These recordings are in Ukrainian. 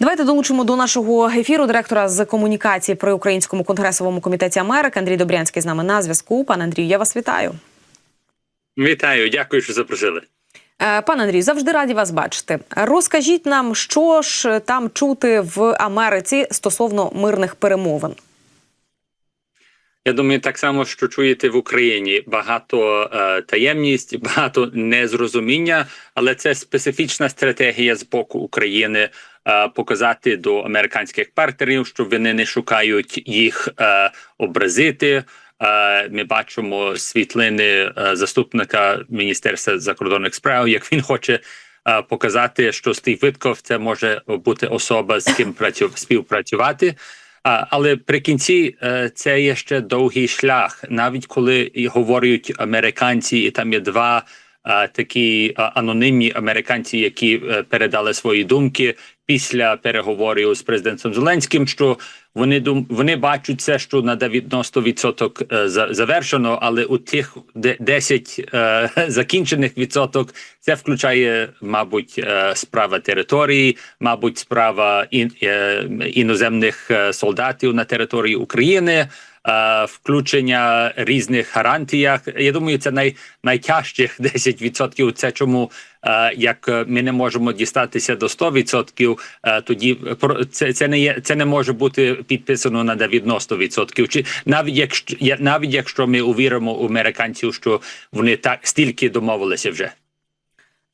Давайте долучимо до нашого ефіру директора з комунікації при Українському конгресовому комітеті Америки Андрій Добрянський з нами на зв'язку. Пане Андрію, я вас вітаю. Вітаю, дякую, що запросили. Е, Пане Андрію, завжди раді вас бачити. Розкажіть нам, що ж там чути в Америці стосовно мирних перемовин. Я думаю, так само, що чуєте в Україні багато е, таємність, багато незрозуміння, але це специфічна стратегія з боку України показати до американських партнерів, що вони не шукають їх е, образити. Е, Ми бачимо світлини е, заступника міністерства закордонних справ, як він хоче. е, Показати, що Стів Витков це може бути особа, з ким працю співпрацювати. Але при кінці е, це є ще довгий шлях. Навіть коли говорять американці, і там є два е, такі е, анонімні американці, які е, передали свої думки після переговорів з президентом Зеленським, що вони дум вони бачать це, що на 90% е, за- завершено, але у тих де- 10 е, закінчених відсоток це включає, мабуть, е, справа території, мабуть, справа ін, е, іноземних е, солдатів на території України. Е, Включення різних гарантіях. Я думаю, це най, найтяжчих 10%. Це чому е, як ми не можемо дістатися до 100%, е, тоді про- це, це не є це не може бути підписано на 90%. Чи навіть якщо навіть якщо ми увіримо у американців, що вони так стільки домовилися вже.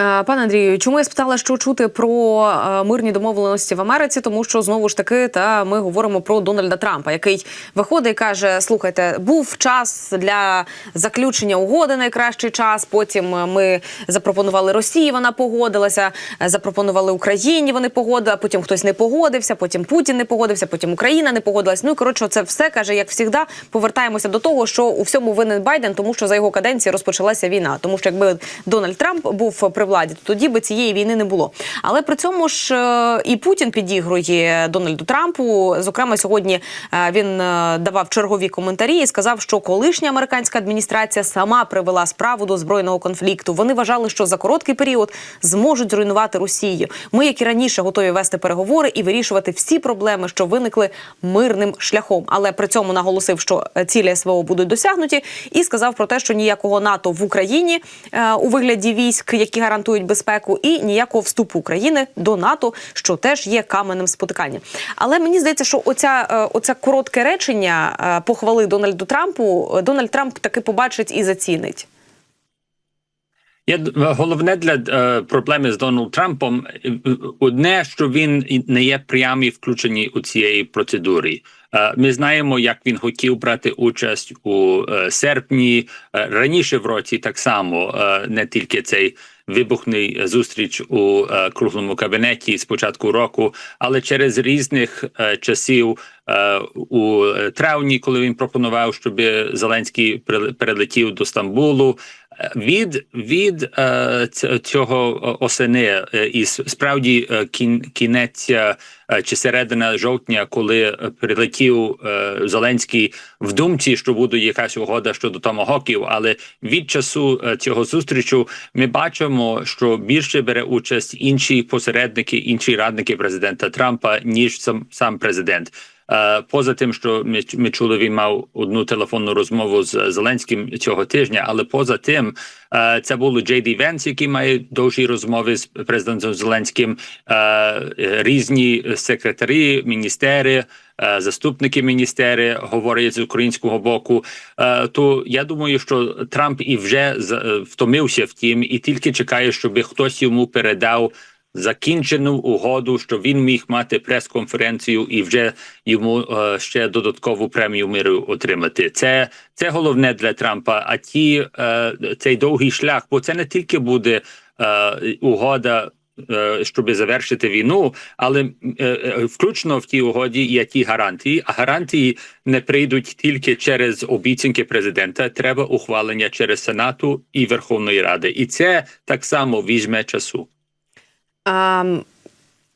Е, Пане Андрію, чому я спитала, що чути про е, мирні домовленості в Америці? Тому що знову ж таки, та ми говоримо про Дональда Трампа, який виходить і каже: слухайте, був час для заключення угоди, найкращий час. Потім е, ми запропонували Росії, вона погодилася. Запропонували Україні, вони погодили. Потім хтось не погодився. Потім Путін не погодився. Потім Україна не погодилась. Ну і коротше, це все каже, як завжди, повертаємося до того, що у всьому винен Байден, тому що за його каденції розпочалася війна. Тому що якби Дональд Трамп був при владі, то тоді би цієї війни не було. Але при цьому ж е, і Путін підігрує Дональду Трампу. Зокрема, сьогодні е, він е, давав чергові коментарі і сказав, що колишня американська адміністрація сама привела справу до збройного конфлікту. Вони вважали, що за короткий період зможуть зруйнувати Росію. Ми, як і раніше, готові вести переговори і вирішувати всі проблеми, що виникли мирним шляхом. Але при цьому наголосив, що цілі СВО будуть досягнуті, і сказав про те, що ніякого НАТО в Україні у вигляді військ, які гарантують безпеку, і ніякого вступу України до НАТО, що теж є каменем спотикання. Але мені здається, що оця, е, оця коротке речення е, похвали Дональду Трампу, е, Дональд Трамп таки побачить і зацінить. Я головне для е, проблеми з Дональдом Трампом одне, що він не є прямі включені у цієї процедурі. Е, Ми знаємо, як він хотів брати участь у е, серпні е, раніше в році. Так само е, не тільки цей вибухний зустріч у е, круглому кабінеті з початку року, але через різних е, часів е, у травні, коли він пропонував, щоб Зеленський прилетів до Стамбулу. Е, Від від е, цього осени е, і справді е, кінець е, чи середина жовтня, коли е, прилетів е, Зеленський в думці, що буде якась угода щодо томогоків, але від часу е, цього зустрічу ми бачимо, що більше бере участь інші посередники, інші радники президента Трампа, ніж сам сам президент. Е, Поза тим, що ми, ми чули, він мав одну телефонну розмову з Зеленським цього тижня, але поза тим, е, це було Джей Ді Венс, який має довші розмови з президентом Зеленським, е, різні секретарі, міністери. Заступники міністери говорять з українського боку. То я думаю, що Трамп і вже втомився втім, і тільки чекає, щоб хтось йому передав закінчену угоду, що він міг мати прес-конференцію і вже йому е, ще додаткову премію миру отримати. Це це головне для Трампа. А ті е, цей довгий шлях, бо це не тільки буде е, угода. е, Щоб завершити війну, але е, е, включно в тій угоді є ті гарантії. А гарантії не прийдуть тільки через обіцянки президента. Треба ухвалення через Сенату і Верховної Ради, і це так само візьме часу. А,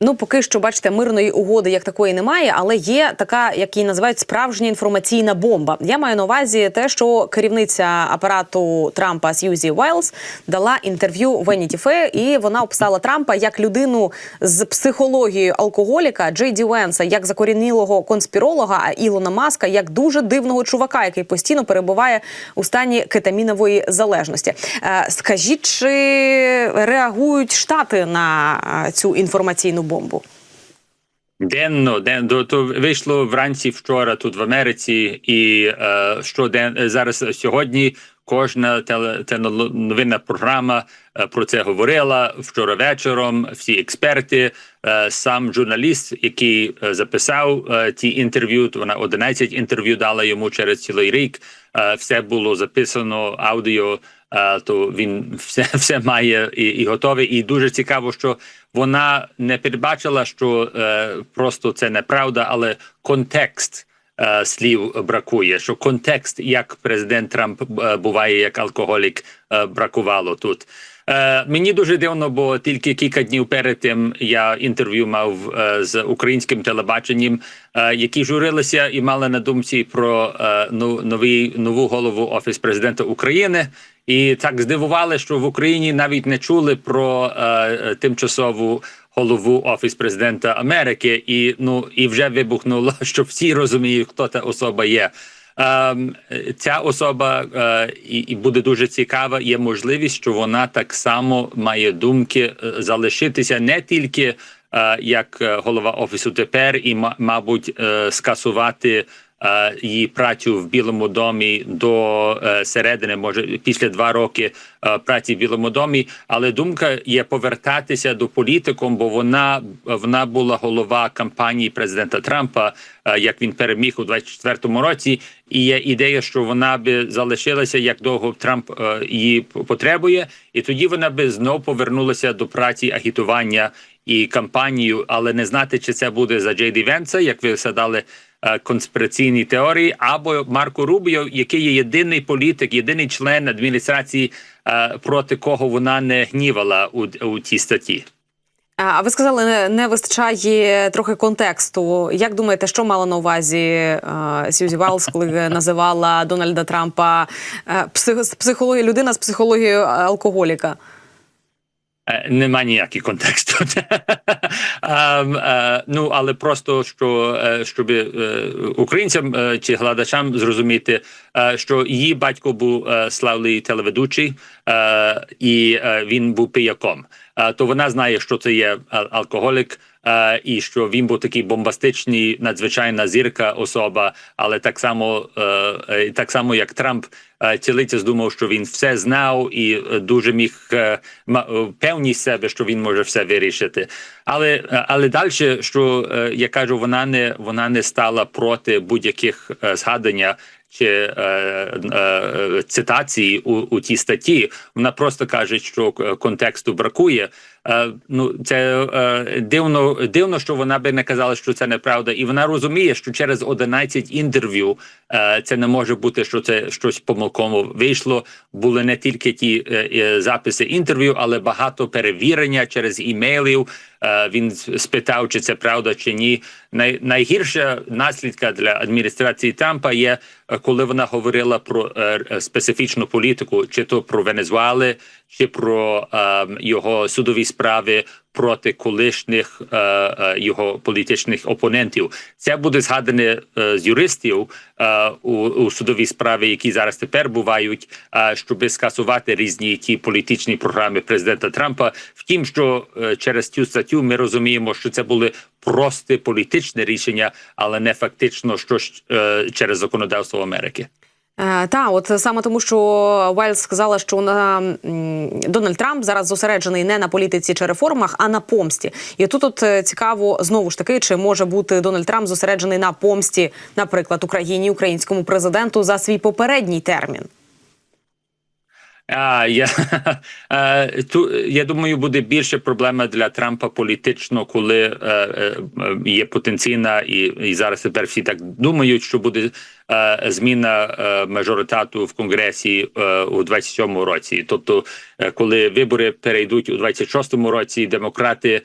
Ну, поки що, бачите, мирної угоди як такої немає, але є така, як її називають справжня інформаційна бомба. Я маю на увазі те, що керівниця апарату Трампа Сьюзі Вайлз дала інтерв'ю Vanity Fair, і вона описала Трампа як людину з психологією алкоголіка, Джей Ді Венса як закорінілого конспіролога, а Ілона Маска як дуже дивного чувака, який постійно перебуває у стані кетамінової залежності. Е, Скажіть, чи реагують штати на е, цю інформаційну бомбу? Денно, денно то вийшло вранці вчора тут в Америці, і е, щоден зараз сьогодні кожна теле, теленовинна програма е, про це говорила вчора вечором. Всі експерти, е, сам журналіст, який е, записав е, ті інтерв'ю, вона 11 інтерв'ю дала йому через цілий рік. Е, все було записано аудіо. Е, То він все, все має і, і готове. І дуже цікаво, що вона не передбачила, що е, просто це неправда, але контекст е, слів бракує. Що контекст, як президент Трамп буває як алкоголік, бракувало тут. Е, мені дуже дивно, бо тільки кілька днів перед тим я інтерв'ю мав е, з українським телебаченням, е, які журилися і мали на думці про е, ну, новий нову голову офіс президента України. І так здивували, що в Україні навіть не чули про е, тимчасову голову офіс президента Америки, і ну і вже вибухнуло, що всі розуміють, хто та особа є. Ем, ця особа е, і, буде дуже цікава. Є можливість, що вона так само має думки е, залишитися не тільки е, як голова офісу тепер, і ма- мабуть скасувати е, її працю в Білому домі до е, середини, може після два роки е, праці в Білому домі. Але думка є повертатися до політиком, бо вона вона була голова кампанії президента Трампа, е, як він переміг у 24-му році. І є ідея, що вона би залишилася як довго Трамп е, її потребує, і тоді вона би знов повернулася до праці агітування і кампанію, але не знати, чи це буде за Джей Ді Венса, як ви задали е, конспіраційні теорії, або Марко Рубіо, який є єдиний політик, єдиний член адміністрації, е, проти кого вона не гнівала у, у тій статті. А ви сказали, не, не вистачає трохи контексту. Як думаєте, що мала на увазі е, Сьюзі Вайлз, коли називала Дональда Трампа е, псих, з психології людина з психологією алкоголіка? Е, Нема ніякого контексту. Ем, е, ну але просто що е, щоб українцям чи гладачам зрозуміти, що її батько був славний телеведучий, і він був пияком. То вона знає, що це є ал- алкоголік. Е, І що він був такий бомбастичний, надзвичайна зірка особа, але так само, е, е, так само як Трамп, е, цілиця здумав, що він все знав і е, дуже міг е, е, певність себе, що він може все вирішити. Але е, але далі, що е, я кажу, вона не вона не стала проти будь-яких е, згадання чи е, е, цитації у, у тій статті. Вона просто каже, що е, контексту бракує. Е, ну це е, дивно, дивно, що вона би не казала, що це неправда, і вона розуміє, що через 11 інтерв'ю е, це не може бути, що це щось помилково вийшло. Були не тільки ті е, е, записи інтерв'ю, але багато перевірення через імейлів. Е, він спитав, чи це правда чи ні. Най, найгірша наслідка для адміністрації Трампа є, е, коли вона говорила про е, е, специфічну політику, чи то про Венезуели, чи про е, його судові справи проти колишніх е, е, його політичних опонентів. Це буде згадане е, з юристів е, у, у судовій справі, які зараз тепер бувають, е, щоб скасувати різні ті політичні програми президента Трампа. Втім, що е, через цю статтю ми розуміємо, що це були просте політичне рішення, але не фактично щось е, через законодавство Америки. Е, та, от саме тому, що Вайлз сказала, що на Дональд Трамп зараз зосереджений не на політиці чи реформах, а на помсті. І тут от е, цікаво знову ж таки, чи може бути Дональд Трамп зосереджений на помсті, наприклад, Україні, українському президенту за свій попередній термін. А, я, е, ту, я думаю, буде більше проблема для Трампа політично, коли е, е, є потенційна, і, і зараз тепер всі так думають, що буде зміна мажоритату в Конгресі у 27-му році. Тобто, коли вибори перейдуть у 26-му році, демократи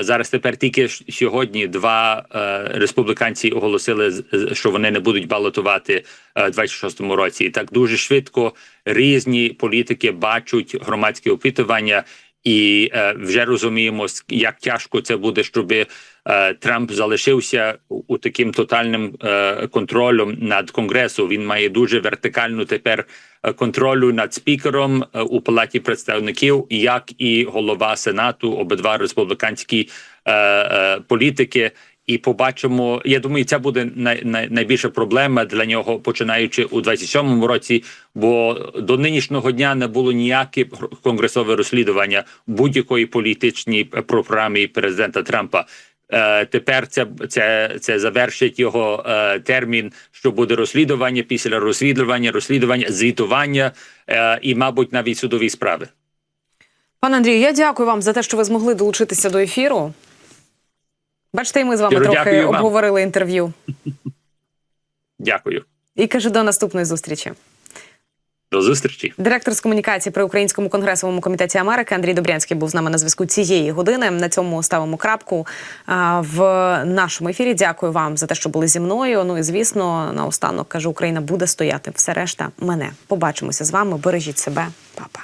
Зараз тепер тільки сьогодні два е, республіканці оголосили, що вони не будуть балотувати в 26-му році. І так дуже швидко різні політики бачать громадські опитування, і е, вже розуміємо, як тяжко це буде, щоб е, Трамп залишився у, у таким тотальним е, контролем над конгресом. Він має дуже вертикальну тепер е, контролю над спікером е, у палаті представників, як і голова сенату, обидва республіканські е, е, політики. І побачимо. Я думаю, це буде най, най, найбільша проблема для нього, починаючи у 27-му році. Бо до нинішнього дня не було ніяких конгресове розслідування будь-якої політичній програмі президента Трампа. Е, тепер це, це, це завершить його е, термін, що буде розслідування після розслідування, розслідування, звітування е, і, мабуть, навіть судові справи. Пане Андрію, я дякую вам за те, що ви змогли долучитися до ефіру. Бачите, і ми з вами Щиро трохи дякую вам. обговорили інтерв'ю. Дякую. І кажу до наступної зустрічі. До зустрічі. Директор з комунікації при Українському конгресовому комітеті Америки Андрій Добрянський був з нами на зв'язку цієї години. На цьому ставимо крапку в нашому ефірі. Дякую вам за те, що були зі мною. Ну і звісно, наостанок кажу, Україна буде стояти. Все решта мене. Побачимося з вами. Бережіть себе, Па-па.